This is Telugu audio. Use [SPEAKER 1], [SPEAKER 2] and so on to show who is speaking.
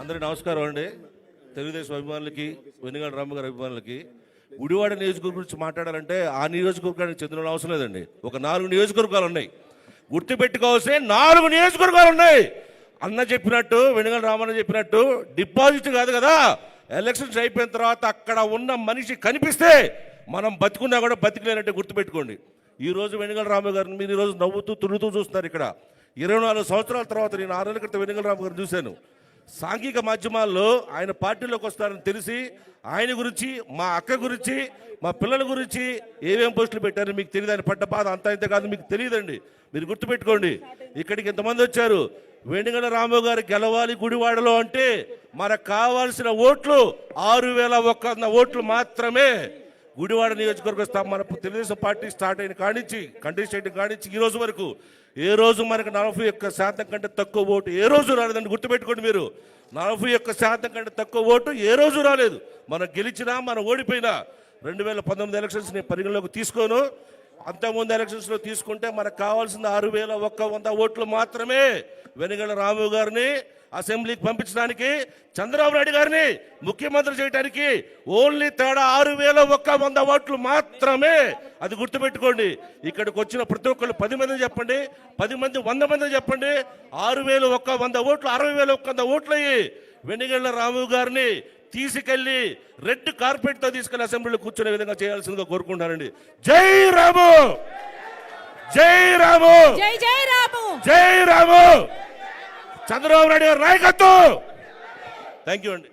[SPEAKER 1] అందరికీ నమస్కారం అండి. తెలుగుదేశం అభిమానులకి వెనుగండ రామ గారి అభిమానులకి. గుడివాడ నియోజకవర్గం గురించి మాట్లాడాలంటే ఆ నియోజకవర్గానికి చెందిన అవసరం లేదండి. ఒక నాలుగు నియోజకవర్గాలు ఉన్నాయి. గుర్తుపెట్టుకోవాల్సిన నాలుగు నియోజకవర్గాలు ఉన్నాయి. అన్న చెప్పినట్టు వెనుగల రామన్న చెప్పినట్టు డిపాజిట్ కాదు కదా. ఎలక్షన్స్ అయిపోయిన తర్వాత అక్కడ ఉన్న మనిషి కనిపిస్తే మనం బతుకున్నా కూడా బతికలేనట్టే గుర్తుపెట్టుకోండి. ఈ రోజు వెనుగల రామ గారిని మీరు ఈరోజు నవ్వుతూ తుడుతూ చూస్తున్నారు ఇక్కడ. ఇరవై నాలుగు సంవత్సరాల తర్వాత నేను ఆరు నెలల క్రితం వెనుగల రామ గారిని చూశాను. సాంఘిక మాధ్యమాల్లో ఆయన పార్టీలోకి వస్తారని తెలిసి ఆయన గురించి మా అక్క గురించి మా పిల్లల గురించి ఏమేం పోస్టులు పెట్టారో మీకు తెలియదు. ఆయన పడ్డ బాధ అంత ఇంత కాదు మీకు తెలియదండి. మీరు గుర్తుపెట్టుకోండి. ఇక్కడికి ఎంతమంది వచ్చారు? వెండిగల రాము గారు గెలవాలి గుడివాడలో అంటే మనకు కావాల్సిన ఓట్లు ఆరు వేల ఒక్క వంద ఓట్లు మాత్రమే. గుడివాడ నియోజకవర్గ స్థాపన తెలుగుదేశం పార్టీ స్టార్ట్ అయిన కానించి కంటెస్ట్ చేయడం కానించి ఈ రోజు వరకు ఏ రోజు మనకు నలభై ఒక్క శాతం కంటే తక్కువ ఓటు ఏ రోజు రాలేదండి గుర్తుపెట్టుకోండి మీరు. నలభై ఒక్క శాతం కంటే తక్కువ ఓటు ఏ రోజు రాలేదు. మనం గెలిచినా మనం ఓడిపోయినా రెండు వేల పంతొమ్మిది ఎలక్షన్స్ నేను పరిగణలోకి తీసుకోను. అంతకుముందు ఎలక్షన్స్లో తీసుకుంటే మనకు కావాల్సిన ఆరు వేల ఒక్క వంద ఓట్లు మాత్రమే. వెనుగల రాము గారిని అసెంబ్లీకి పంపించడానికి చంద్రబాబు నాయుడు గారిని ముఖ్యమంత్రి చేయడానికి ఓన్లీ తేడా ఆరు వేల ఒక్క వంద ఓట్లు మాత్రమే. అది గుర్తుపెట్టుకోండి. ఇక్కడికి వచ్చిన ప్రతి ఒక్కళ్ళు పది మంది చెప్పండి పది మంది వంద మంది చెప్పండి. ఆరు వేలు ఒక్క వంద ఓట్లు అరవై వేల ఒక్క వంద ఓట్లు అయ్యి వెనుగళ్ళ రాము గారిని తీసుకెళ్ళి రెడ్ కార్పెట్తో తీసుకెళ్ళి అసెంబ్లీలో కూర్చునే విధంగా చేయాల్సిందిగా కోరుకుంటానండి జై రాము! జై రాము!
[SPEAKER 2] జై జై రాము!
[SPEAKER 1] జై రాము! చంద్రబాబు నాయుడు గారి నాయకత్వం! థ్యాంక్ యూ అండి.